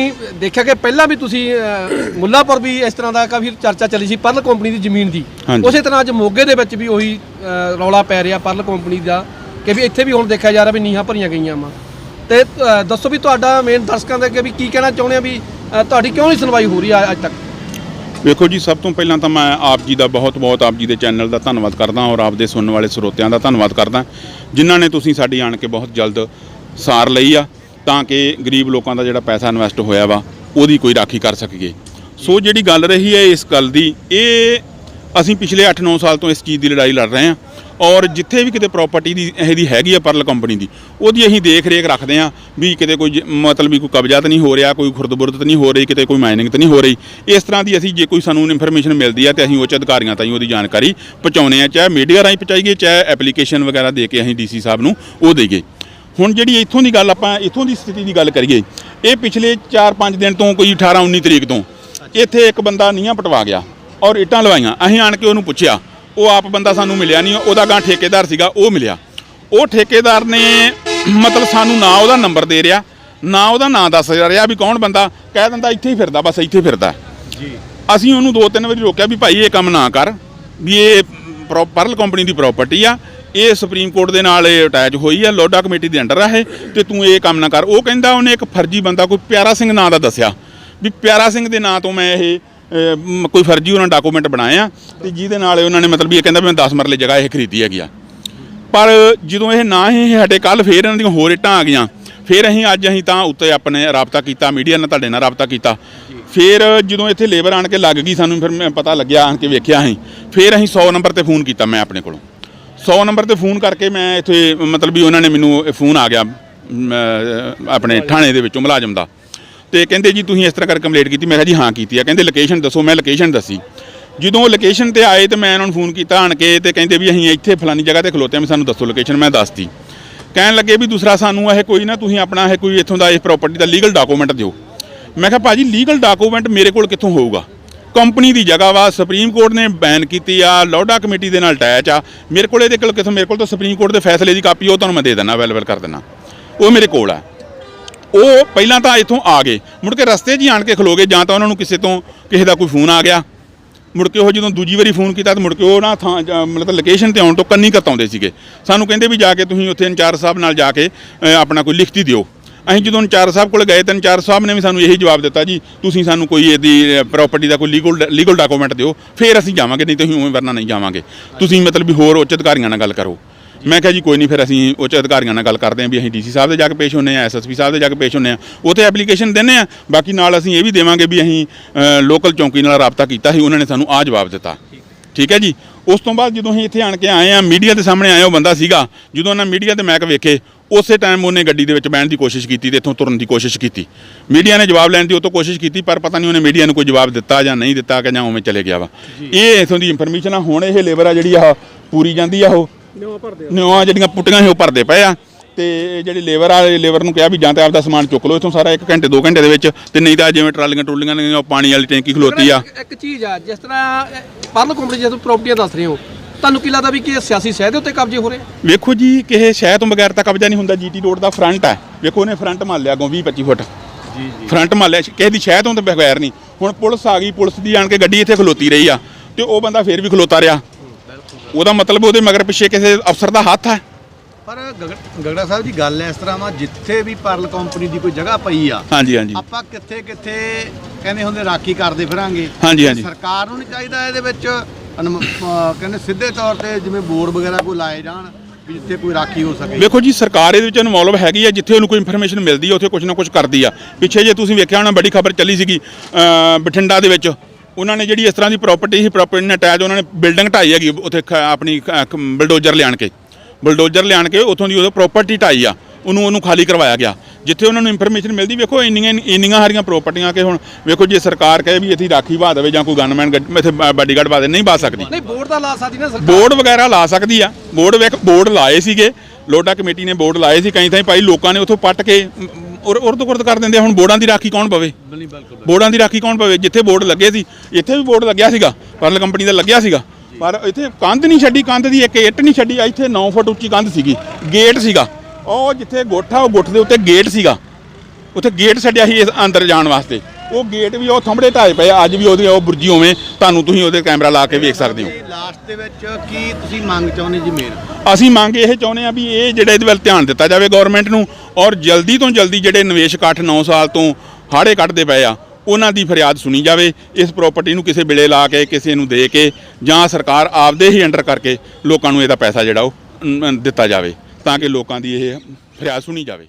ਦੇਖਿਆ ਕਿ ਪਹਿਲਾਂ ਵੀ ਤੁਸੀਂ ਮੁੱਲਾਪੁਰ ਵੀ ਇਸ ਤਰ੍ਹਾਂ ਦਾ ਕਾਫੀ ਚਰਚਾ ਚੱਲੀ ਸੀ ਪਰਲ ਕੰਪਨੀ ਦੀ ਜ਼ਮੀਨ ਦੀ। ਉਸੇ ਤਰ੍ਹਾਂ ਅੱਜ ਮੋਗੇ ਦੇ ਵਿੱਚ ਵੀ ਉਹੀ ਰੌਲਾ ਪੈ ਰਿਹਾ ਪਰਲ ਕੰਪਨੀ ਦਾ ਕਿ ਵੀ ਇੱਥੇ ਵੀ ਹੁਣ ਦੇਖਿਆ ਜਾ ਰਿਹਾ ਵੀ ਨੀਹਾਂ ਭਰੀਆਂ ਗਈਆਂ ਵਾ। ਤੇ ਦੱਸੋ ਵੀ ਤੁਹਾਡਾ ਮੇਨ ਦਰਸ਼ਕਾਂ ਦਾ ਕਿ ਵੀ ਕੀ ਕਹਿਣਾ ਚਾਹੁੰਦੇ ਆ ਵੀ ਤੁਹਾਡੀ ਕਿਉਂ ਨਹੀਂ ਸੁਣਵਾਈ ਹੋ ਰਹੀ ਅੱਜ ਤੱਕ? ਵੇਖੋ ਜੀ ਸਭ ਤੋਂ ਪਹਿਲਾਂ ਤਾਂ ਮੈਂ ਆਪ ਜੀ ਦਾ ਬਹੁਤ-ਬਹੁਤ ਆਪ ਜੀ ਦੇ ਚੈਨਲ ਦਾ ਧੰਨਵਾਦ ਕਰਦਾ ਔਰ ਆਪ ਦੇ ਸੁਣਨ ਵਾਲੇ ਸਰੋਤਿਆਂ ਦਾ ਧੰਨਵਾਦ ਕਰਦਾ ਜਿਨ੍ਹਾਂ ਨੇ ਤੁਸੀਂ ਸਾਡੀ ਆਣ ਕੇ ਬਹੁਤ ਜਲਦ ਸਾਰ ਲਈ ਆ। ਤਾਂ ਕਿ ਗਰੀਬ ਲੋਕਾਂ ਦਾ ਜਿਹੜਾ ਪੈਸਾ ਇਨਵੈਸਟ ਹੋਇਆ ਵਾ, ਉਹਦੀ ਕੋਈ ਰਾਖੀ ਕਰ ਸਕੀਏ। ਸੋ ਜਿਹੜੀ ਗੱਲ ਰਹੀ ਹੈ ਇਸ ਗੱਲ ਦੀ, ਇਹ ਅਸੀਂ ਪਿਛਲੇ 8-9 ਸਾਲ ਤੋਂ ਇਸ ਚੀਜ਼ ਦੀ ਲੜਾਈ ਲੜ ਰਹੇ ਹਾਂ ਔਰ ਜਿੱਥੇ ਵੀ ਕਿਤੇ ਪ੍ਰਾਪਰਟੀ ਦੀ ਇਹਦੀ ਹੈਗੀ ਆ ਪਰਲ ਕੰਪਨੀ ਦੀ, ਉਹਦੀ ਅਸੀਂ ਦੇਖ ਰੇਖ ਰੱਖਦੇ ਹਾਂ ਵੀ ਕਿਤੇ ਕੋਈ ਜ- ਮਤਲਬ ਵੀ ਕੋਈ ਕਬਜ਼ਾ ਤਾਂ ਨਹੀਂ ਹੋ ਰਿਹਾ, ਕੋਈ ਖੁਰਦਬੁਰਦ ਤਾਂ ਨਹੀਂ ਹੋ ਰਹੀ, ਕਿਤੇ ਕੋਈ ਮਾਈਨਿੰਗ ਤਾਂ ਨਹੀਂ ਹੋ ਰਹੀ। ਇਸ ਤਰ੍ਹਾਂ ਦੀ ਅਸੀਂ ਜੇ ਕੋਈ ਸਾਨੂੰ ਇਨਫੋਰਮੇਸ਼ਨ ਮਿਲਦੀ ਆ ਤੇ ਅਸੀਂ ਉੱਚ ਅਧਿਕਾਰੀਆਂ ਤਾਈਂ ਉਹਦੀ ਜਾਣਕਾਰੀ ਪਹੁੰਚਾਉਂਦੇ ਆ ਚਾਹੇ ਮੀਡੀਆ ਰਾਹੀਂ ਪਹੁੰਚਾਈਏ, ਚਾਹੇ ਐਪਲੀਕੇਸ਼ਨ ਵਗੈਰਾ ਦੇ ਕੇ ਅਸੀਂ ਡੀਸੀ ਸਾਹਿਬ ਨੂੰ ਉਹ ਦੇਈਏ। ਹੁਣ ਜਿਹੜੀ ਇੱਥੋਂ ਦੀ ਗੱਲ ਆਪਾਂ ਇੱਥੋਂ ਦੀ ਸਥਿਤੀ ਦੀ ਗੱਲ ਕਰੀਏ ਇਹ ਪਿਛਲੇ 4-5 ਦਿਨ ਤੋਂ ਕੋਈ 18-19 ਤਰੀਕ ਤੋਂ ਇੱਥੇ ਇੱਕ ਬੰਦਾ ਨੀਹਾਂ ਪਟਵਾ ਗਿਆ ਔਰ ਇੱਟਾਂ ਲਵਾਈਆਂ। ਅਸੀਂ ਆਣ ਕੇ ਉਹਨੂੰ ਪੁੱਛਿਆ ਉਹ ਆਪ ਬੰਦਾ ਸਾਨੂੰ ਮਿਲਿਆ ਨਹੀਂ ਉਹਦਾ ਗਾਂ ਠੇਕੇਦਾਰ ਸੀਗਾ ਉਹ ਮਿਲਿਆ। ਉਹ ਠੇਕੇਦਾਰ ਨੇ ਮਤਲਬ ਸਾਨੂੰ ਨਾ ਉਹਦਾ ਨੰਬਰ ਦੇ ਰਿਹਾ ਨਾ ਉਹਦਾ ਨਾਂ ਦੱਸ ਰਿਹਾ ਵੀ ਕੌਣ ਬੰਦਾ ਕਹਿ ਦਿੰਦਾ ਇੱਥੇ ਹੀ ਫਿਰਦਾ ਬਸ ਇੱਥੇ ਫਿਰਦਾ। ਜੀ। ਅਸੀਂ ਉਹਨੂੰ ਦੋ ਤਿੰਨ ਵਾਰੀ ਰੋਕਿਆ ਵੀ ਭਾਈ ਇਹ ਕੰਮ ਨਾ ਕਰ ਵੀ ਇਹ ਪ੍ਰੋ- ਪਰਲ ਕੰਪਨੀ ਦੀ ਪ੍ਰਾਪਰਟੀ ਆ ਇਹ ਸੁਪਰੀਮ ਕੋਰਟ ਦੇ ਨਾਲ ਇਹ ਅਟੈਚ ਹੋਈ ਆ ਲੋਡਾ ਕਮੇਟੀ ਦੇ ਅੰਡਰ ਆ ਇਹ ਤੇ ਤੂੰ ਇਹ ਕੰਮ ਨਾ ਕਰ। ਉਹ ਕਹਿੰਦਾ ਉਹਨੇ ਇੱਕ ਫਰਜ਼ੀ ਬੰਦਾ ਕੋਈ ਪਿਆਰਾ ਸਿੰਘ ਨਾਂ ਦਾ ਦੱਸਿਆ ਵੀ ਪਿਆਰਾ ਸਿੰਘ ਦੇ ਨਾਂ ਤੋਂ ਮੈਂ ਇਹ ਅਹ, ਕੋਈ ਫਰਜ਼ੀ ਉਹਨਾਂ ਡਾਕੂਮੈਂਟ ਬਣਾਏ ਆ ਤੇ ਜਿਹਦੇ ਨਾਲ ਉਹਨਾਂ ਨੇ ਮਤਲਬ ਵੀ ਇਹ ਕਹਿੰਦਾ ਵੀ ਮੈਂ 10 ਮਰਲੇ ਜਗ੍ਹਾ ਇਹ ਖਰੀਦੀ ਹੈਗੀ ਆ। ਪਰ ਜਦੋਂ ਇਹ ਨਾ ਹੀ ਸਾਡੇ ਕੱਲ ਫੇਰ ਇਹਨਾਂ ਦੀਆਂ ਹੋਰ ਇੱਟਾਂ ਆ ਗਈਆਂ। ਫੇਰ ਅਸੀਂ ਅੱਜ ਅਸੀਂ ਤਾਂ ਉੱਤੇ ਆਪਣੇ ਰਾਬਤਾ ਕੀਤਾ ਮੀਡੀਆ ਨਾਲ ਤੁਹਾਡੇ ਨਾਲ ਰਾਬਤਾ ਕੀਤਾ। ਫੇਰ ਜਦੋਂ ਇੱਥੇ ਲੇਬਰ ਆਣ ਕੇ ਲੱਗ ਗਈ ਸਾਨੂੰ ਫਿਰ ਮੈਂ ਪਤਾ ਲੱਗਿਆ ਆਣ ਕੇ ਵੇਖਿਆ ਅਸੀਂ। ਫੇਰ ਅਸੀਂ 100 ਨੰਬਰ ਤੇ ਫੋਨ ਕੀਤਾ ਮੈਂ ਆਪਣੇ ਕੋਲੋਂ। 100 ਨੰਬਰ ਤੇ ਫੋਨ ਕਰਕੇ ਮੈਂ ਇੱਥੇ, ਮਤਲਬ ਵੀ ਉਹਨਾਂ ਨੇ ਮੈਨੂੰ ਫੋਨ ਆ ਗਿਆ ਆਪਣੇ ਥਾਣੇ ਦੇ ਵਿੱਚੋਂ ਮੁਲਾਜ਼ਮ ਦਾ। ਤੇ ਕਹਿੰਦੇ ਜੀ ਤੁਸੀਂ ਇਸ ਤਰ੍ਹਾਂ ਕਰਕੇ ਕੰਪਲੇਂਟ ਕੀਤੀ। ਮੈਂ ਕਿਹਾ ਜੀ ਹਾਂ ਕੀਤੀ ਆ। ਕਹਿੰਦੇ ਲੋਕੇਸ਼ਨ ਦੱਸੋ, ਮੈਂ ਲੋਕੇਸ਼ਨ ਦੱਸੀ। ਜਦੋਂ ਲੋਕੇਸ਼ਨ ਤੇ ਆਏ ਤੇ ਮੈਂ ਉਹਨਾਂ ਨੂੰ ਫੋਨ ਕੀਤਾ ਆਣ ਕੇ ਤੇ ਕਹਿੰਦੇ ਵੀ ਅਸੀਂ ਇੱਥੇ ਫਲਾਨੀ ਜਗ੍ਹਾ ਤੇ ਖਲੋਤੇ ਹਾਂ ਸਾਨੂੰ ਦੱਸੋ ਲੋਕੇਸ਼ਨ ਮੈਂ ਦੱਸਤੀ। ਕਹਿਣ ਲੱਗੇ ਵੀ ਦੂਸਰਾ ਸਾਨੂੰ ਇਹ ਕੋਈ ਨਾ, ਤੁਸੀਂ ਆਪਣਾ ਇਹ ਕੋਈ ਇੱਥੋਂ ਦਾ ਇਸ ਪ੍ਰਾਪਰਟੀ ਦਾ ਲੀਗਲ ਡਾਕੂਮੈਂਟ ਦਿਓ। ਮੈਂ ਕਿਹਾ ਭਾਜੀ ਲੀਗਲ ਡਾਕੂਮੈਂਟ ਮੇਰੇ ਕੋਲ ਕਿੱਥੋਂ ਹੋਊਗਾ? ਕੰਪਨੀ ਦੀ ਜਗ੍ਹਾ ਵਾ ਸੁਪਰੀਮ ਕੋਰਟ ਨੇ ਬੈਨ ਕੀਤੀ ਆ ਲੋਡਾ ਕਮੇਟੀ ਦੇ ਨਾਲ ਅਟੈਚ ਆ। ਮੇਰੇ ਕੋਲ ਇਹਦੇ ਕੋਲ ਕਿਸੇ ਮੇਰੇ ਕੋਲ ਤਾਂ ਸੁਪਰੀਮ ਕੋਰਟ ਦੇ ਫੈਸਲੇ ਦੀ ਕਾਪੀ ਉਹ ਤੁਹਾਨੂੰ ਮੈਂ ਦੇ ਦਿੰਦਾ ਅਵੇਲੇਬਲ ਕਰ ਦਿੰਦਾ ਉਹ ਮੇਰੇ ਕੋਲ ਆ। ਉਹ ਪਹਿਲਾਂ ਤਾਂ ਇੱਥੋਂ ਆ ਗਏ। ਮੁੜ ਕੇ ਰਸਤੇ 'ਚ ਹੀ ਆਣ ਕੇ ਖਲੋ ਗਏ, ਜਾਂ ਤਾਂ ਉਹਨਾਂ ਨੂੰ ਕਿਸੇ ਤੋਂ ਕਿਸੇ ਦਾ ਕੋਈ ਫੋਨ ਆ ਗਿਆ। ਮੁੜ ਕੇ ਉਹ ਜਦੋਂ ਦੂਜੀ ਵਾਰੀ ਫੋਨ ਕੀਤਾ ਤਾਂ ਮੁੜ ਕੇ ਉਹ ਨਾ ਥਾਂ ਮਤਲਬ ਲੋਕੇਸ਼ਨ ਤੇ ਆਉਣ ਤੋਂ ਕੰਨੀ ਕਤਾਉਂਦੇ ਸੀਗੇ। ਸਾਨੂੰ ਕਹਿੰਦੇ ਵੀ ਜਾ ਕੇ ਤੁਸੀਂ ਉੱਥੇ ਇੰਚਾਰਜ ਸਾਹਿਬ ਨਾਲ ਜਾ ਕੇ ਆਪਣਾ ਕੋਈ ਲਿਖਤੀ ਦਿਓ। ਅਸੀਂ ਜਦੋਂ ਇੰਚਾਰਜ ਸਾਹਿਬ ਕੋਲ ਗਏ ਤਾਂ ਇੰਚਾਰਜ ਸਾਹਿਬ ਨੇ ਵੀ ਸਾਨੂੰ ਇਹੀ ਜਵਾਬ ਦਿੱਤਾ ਜੀ, ਤੁਸੀਂ ਸਾਨੂੰ ਕੋਈ ਇਹਦੀ ਪ੍ਰਾਪਰਟੀ ਦਾ ਕੋਈ ਲੀਗਲ ਲੀਗਲ ਡਾਕੂਮੈਂਟ ਦਿਓ, ਫਿਰ ਅਸੀਂ ਜਾਵਾਂਗੇ, ਨਹੀਂ ਤੁਸੀਂ ਉਵੇਂ ਵਰਨਾ ਨਹੀਂ ਜਾਵਾਂਗੇ। ਤੁਸੀਂ ਮਤਲਬ ਵੀ ਹੋਰ ਉੱਚ ਅਧਿਕਾਰੀਆਂ ਨਾਲ ਗੱਲ ਕਰੋ। ਮੈਂ ਕਿਹਾ ਜੀ, ਕੋਈ ਨਹੀਂ, ਫਿਰ ਅਸੀਂ ਉੱਚ ਅਧਿਕਾਰੀਆਂ ਨਾਲ ਗੱਲ ਕਰਦੇ ਹਾਂ ਵੀ ਅਸੀਂ ਡੀਸੀ ਸਾਹਿਬ ਦੇ ਜਾ ਕੇ ਪੇਸ਼ ਹੁੰਨੇ ਆ ਐਸਐਸਪੀ ਸਾਹਿਬ ਦੇ ਜਾ ਕੇ ਪੇਸ਼ ਹੁੰਨੇ ਆ ਉੱਥੇ ਐਪਲੀਕੇਸ਼ਨ ਦਿੰਨੇ ਆ ਬਾਕੀ ਨਾਲ ਅਸੀਂ ਇਹ ਵੀ ਦੇਵਾਂਗੇ ਵੀ ਅਸੀਂ ਲੋਕਲ ਚੌਂਕੀ ਨਾਲ ਰਾਬਤਾ ਕੀਤਾ ਸੀ, ਉਹਨਾਂ ਨੇ ਸਾਨੂੰ ਆ ਜਵਾਬ ਦਿੱਤਾ। ਠੀਕ ਹੈ ਜੀ? ਉਸ ਤੋਂ ਬਾਅਦ ਜਦੋਂ ਅਸੀਂ ਇੱਥੇ ਆਣ ਕੇ ਆਏ ਆ ਮੀਡੀਆ ਦੇ ਸਾਹਮਣੇ ਆਏ ਉਹ ਬੰਦਾ ਸੀਗਾ, ਜਦੋਂ ਉਹਨਾਂ ਮੀਡੀਆ ਤੇ ਮੈਕ ਵੇਖੇ ਉਸੇ ਟਾਈਮ ਉਹਨੇ ਗੱਡੀ ਦੇ ਵਿੱਚ ਬਹਿਣ ਦੀ ਕੋਸ਼ਿਸ਼ ਕੀਤੀ ਤੇ ਇੱਥੋਂ ਤੁਰਨ ਦੀ ਕੋਸ਼ਿਸ਼ ਕੀਤੀ। ਮੀਡੀਆ ਨੇ ਜਵਾਬ ਲੈਣ ਦੀ ਉਹ ਤੋਂ ਕੋਸ਼ਿਸ਼ ਕੀਤੀ ਪਰ ਪਤਾ ਨਹੀਂ ਉਹਨੇ ਮੀਡੀਆ ਨੂੰ ਕੋਈ ਜਵਾਬ ਦਿੱਤਾ ਜਾਂ ਨਹੀਂ ਦਿੱਤਾ ਕਿ ਜਾਂ ਉਵੇਂ ਚਲੇ ਗਿਆ ਵਾ। ਇਹ ਇਥੋਂ ਦੀ ਇਨਫੋਰਮੇਸ਼ਨ ਆ ਹੁਣ ਇਹ ਲੇਬਰ ਆ ਜਿਹੜੀ ਆ ਪੂਰੀ ਜਾਂਦੀ ਆ ਉਹ। ਨਿਉ ਭਰਦੇ ਨਿਉਆਂ ਜਿਹੜੀਆਂ ਪੁੱਟੀਆਂ ਸੀ ਉਹ ਭਰਦੇ ਪਏ ਆ। ਤੇ ਜਿਹੜੀ ਲੇਬਰ ਆ ਲੇਬਰ ਨੂੰ ਕਿਹਾ ਵੀ ਜਾਂ ਤੇ ਆਪਦਾ ਸਮਾਨ ਚੁੱਕ ਲਓ ਇੱਥੋਂ ਸਾਰਾ 1 ਘੰਟੇ 2 ਘੰਟੇ ਦੇ ਵਿੱਚ ਤੇ ਨਹੀਂ ਤਾਂ ਜਿਵੇਂ ਟਰਾਲੀਆਂ ਟਰੂਲੀਆਂ ਨੇ ਉਹ ਪਾਣੀ ਵਾਲੀ ਟੈਂਕੀ ਖਲੋਤੀ ਆ। ਇੱਕ- ਚੀਜ਼ ਆ ਜਿਸ ਤਰ੍ਹਾਂ ਪਰਲ ਕੰਪਨੀ ਜਿਸ ਪ੍ਰਾਪਰਟੀਆਂ ਦੱਸ ਰਹੇ ਹੋ ਤੁਹਾਨੂੰ ਕੀ ਲੱਗਦਾ ਵੀ ਕਿ ਇਹ ਸਿਆਸੀ ਸਹਿ ਦੇ ਉੱਤੇ ਕਬਜ਼ੇ ਹੋ ਰਹੇ ਆ? ਵੇਖੋ ਜੀ ਕਿਸੇ ਸ਼ਹਿਰ ਤੋਂ ਬਗੈਰ ਤਾਂ ਕਬਜ਼ਾ ਨਹੀਂ ਹੁੰਦਾ। ਜੀਟੀ ਰੋਡ ਦਾ ਫਰੰਟ ਹੈ ਵੇਖੋ ਉਹਨੇ ਫਰੰਟ ਮੰਨ ਲਿਆ ਅੱਗੋਂ 20 25 ਫੁੱਟ। ਜੀ ਜੀ। ਫਰੰਟ ਮੰਨ ਲਿਆ। ਕਿਸੇ ਦੀ ਸ਼ਹਿਰ ਤੋਂ ਤਾਂ ਬਗੈਰ ਨਹੀਂ। ਹੁਣ ਪੁਲਿਸ ਆ ਗਈ ਪੁਲਿਸ ਦੀ ਆਣ ਕੇ ਗੱਡੀ ਇੱਥੇ ਖਲੋਤੀ ਰਹੀ ਆ। ਤੇ ਉਹ ਬੰਦਾ ਫੇਰ ਵੀ ਖਲੋਤਾ ਰਿਹਾ। ਉਹਦਾ ਮਤਲਬ ਉਹਦੇ ਮਗਰ ਪਿੱਛੇ ਕਿਸੇ ਅਫਸਰ ਦਾ ਹੱਥ ਹੈ ਪਰ ਗਗੜਾ ਸਾਹਿਬ ਜੀ ਗੱਲ ਇਸ ਤਰ੍ਹਾਂ ਵਾ ਜਿੱਥੇ ਵੀ ਪਰਲ ਕੰਪਨੀ ਦੀ ਕੋਈ ਜਗ੍ਹਾ ਪਈ ਆ ਹਾਂਜੀ ਹਾਂਜੀ। ਆਪਾਂ ਕਿੱਥੇ ਕਿੱਥੇ ਕਹਿੰਦੇ ਹੁੰਦੇ ਰਾਖੀ ਕਰਦੇ ਫਿਰਾਂਗੇ। ਹਾਂਜੀ, ਹਾਂਜੀ। ਸਰਕਾਰ ਨੂੰ ਨਹੀਂ ਚਾਹੀਦਾ ਇਹਦੇ ਵਿੱਚ ਅਨੁਮ- ਅਹ ਕਹਿੰਦੇ ਸਿੱਧੇ ਤੌਰ ਤੇ ਜਿਵੇਂ ਬੋਰਡ ਵਗੈਰਾ ਕੋਈ ਲਾਏ ਜਾਣ ਵੀ ਜਿੱਥੇ ਕੋਈ ਰਾਖੀ ਹੋ ਸਕੇ। ਵੇਖੋ ਜੀ, ਸਰਕਾਰ ਇਹਦੇ ਵਿੱਚ ਇਨਵੋਲਵ ਹੈਗੀ ਆ, ਜਿੱਥੇ ਉਹਨੂੰ ਕੋਈ ਇਨਫੋਰਮੇਸ਼ਨ ਮਿਲਦੀ ਆ, ਉੱਥੇ ਕੁਝ ਨਾ ਕੁਝ ਕਰਦੀ ਆ। ਪਿੱਛੇ ਜੇ ਤੁਸੀਂ ਵੇਖਿਆ ਹੋਣਾ, ਬੜੀ ਖਬਰ ਚੱਲੀ ਸੀਗੀ, ਅਹ, ਬਠਿੰਡਾ ਦੇ ਵਿੱਚ। ਉਹਨਾਂ ਨੇ ਜਿਹੜੀ ਇਸ ਤਰ੍ਹਾਂ ਦੀ ਪ੍ਰਾਪਰਟੀ ਸੀ ਪ੍ਰਾਪਰਟੀ ਨੇ ਅਟੈਚ ਉਹਨਾਂ ਨੇ ਬਿਲਡਿੰਗ ਢਾਈ ਹੈਗੀ, ਉੱਥੇ ਖ- ਆਪਣੀ ਬਲਡੋਜ਼ਰ ਲਿਆਣ ਕੇ। ਬਲਡੋਜ਼ਰ ਲਿਆਣ ਕੇ, ਉੱਥੋਂ ਦੀ ਉਹ ਪ੍ਰਾਪਰਟੀ ਢਾਈ ਆ। ਉਹਨੂੰ ਉਹਨੂੰ ਖਾਲੀ ਕਰਵਾਇਆ ਗਿਆ। ਜਿੱਥੇ ਉਹਨਾਂ ਨੂੰ ਇਨਫੋਰਮੇਸ਼ਨ ਮਿਲਦੀ ਵੇਖੋ ਇੰਨੀਆਂ ਇੰਨੀਆਂ ਸਾਰੀਆਂ ਪ੍ਰਾਪਰਟੀਆਂ ਕਿ ਹੁਣ ਵੇਖੋ ਜੇ ਸਰਕਾਰ ਕਹੇ ਵੀ ਇੱਥੇ ਰਾਖੀ ਬਾ ਦੇਵੇ ਜਾਂ ਕੋਈ ਗਨਮੈਨ ਇੱਥੇ ਬਾਡੀਗਾਰਡ ਬਾ ਦੇ ਨਹੀਂ ਬਾ ਸਕਦੀ। ਨਹੀਂ ਬੋਰਡ ਦਾ ਲਾ ਸਕਦੀ ਨਾ ਸਰਕਾਰ। ਬੋਰਡ ਵਗੈਰਾ ਲਾ ਸਕਦੀ ਆ। ਬੋਰਡ ਵੇਖ ਬੋਰਡ ਲਾਏ ਸੀਗੇ। ਲੋਡਾ ਕਮੇਟੀ ਨੇ ਬੋਰਡ ਲਾਏ ਸੀ ਕਈ ਥਾਈਂ ਭਾਈ ਲੋਕਾਂ ਨੇ ਉੱਥੋਂ ਪੱਟ ਕੇ ਔਰ ਉਰਦ ਕੁਰਦ ਕਰ ਦਿੰਦੇ ਆ। ਹੁਣ ਬੋਰਡਾਂ ਦੀ ਰਾਖੀ ਕੌਣ ਪਵੇ? ਬੋਰਡਾਂ ਦੀ ਰਾਖੀ ਕੌਣ ਪਵੇ? ਜਿੱਥੇ ਬੋਰਡ ਲੱਗੇ ਸੀ ਇੱਥੇ ਵੀ ਬੋਰਡ ਲੱਗਿਆ ਸੀਗਾ। ਪਰਲ ਕੰਪਨੀ ਦਾ ਲੱਗਿਆ ਸੀਗਾ। ਪਰ ਇੱਥੇ ਕੰਧ ਨਹੀਂ ਛੱਡੀ ਕੰਧ ਦੀ ਇੱਕ ਇੱਟ ਨਹੀਂ ਛੱਡੀ। ਇੱਥੇ 9 ਫੁੱਟ ਉੱਚੀ ਕੰਧ ਸੀਗੀ। ਗੇਟ ਸੀਗਾ। ਉਹ ਜਿੱਥੇ ਗੋਠਾ ਉਹ ਗੁੱਠ ਦੇ ਉੱਤੇ ਗੇਟ ਸੀਗਾ। ਉੱਥੇ ਗੇਟ ਛੱਡਿਆ ਸੀ ਇਸ ਅੰਦਰ ਜਾਣ ਵਾਸਤੇ। ਉਹ ਗੇਟ ਵੀ ਉਹ ਥੰਬੜੇ ਢਾਏ ਪਏ ਆ, ਅੱਜ ਵੀ ਉਹਦੀ ਉਹ ਬੁਰਜੀ ਉਵੇਂ ਤੁਹਾਨੂੰ ਤੁਸੀਂ ਉਹਦੇ ਕੈਮਰਾ ਲਾ ਕੇ ਵੇਖ ਸਕਦੇ ਹੋ। ਲਾਸਟ ਦੇ ਵਿੱਚ ਕੀ ਤੁਸੀਂ ਮੰਗ ਚਾਹੁੰਦੇ ਜੀ ਮੇਨ? ਅਸੀਂ ਮੰਗ ਇਹ ਚਾਹੁੰਦੇ ਆ ਵੀ ਇਹ ਜਿਹੜਾ ਇਹਦੇ ਵੱਲ ਧਿਆਨ ਦਿੱਤਾ ਜਾਵੇ ਗਵਰਨਮੈਂਟ ਨੂੰ ਔਰ ਜਲਦੀ ਤੋਂ ਜਲਦੀ ਜਿਹੜੇ ਨਿਵੇਸ਼ਕ 8-9 ਸਾਲ ਤੋਂ ਹਾੜੇ ਕੱਢਦੇ ਪਏ ਆ ਉਹਨਾਂ ਦੀ ਫਰਿਆਦ ਸੁਣੀ ਜਾਵੇ ਇਸ ਪ੍ਰਾਪਰਟੀ ਨੂੰ ਕਿਸੇ ਬਿਲੇ ਲਾ ਕੇ ਕਿਸੇ ਨੂੰ ਦੇ ਕੇ ਜਾਂ ਸਰਕਾਰ ਆਪਦੇ ਹੀ ਅੰਡਰ ਕਰਕੇ ਲੋਕਾਂ ਨੂੰ ਇਹਦਾ ਪੈਸਾ ਜਿਹੜਾ ਉਹ ਅਮ, ਦਿੱਤਾ ਜਾਵੇ। ਤਾਂ ਕਿ ਲੋਕਾਂ ਦੀ ਇਹ ਫਰਿਆਦ ਸੁਣੀ ਜਾਵੇ।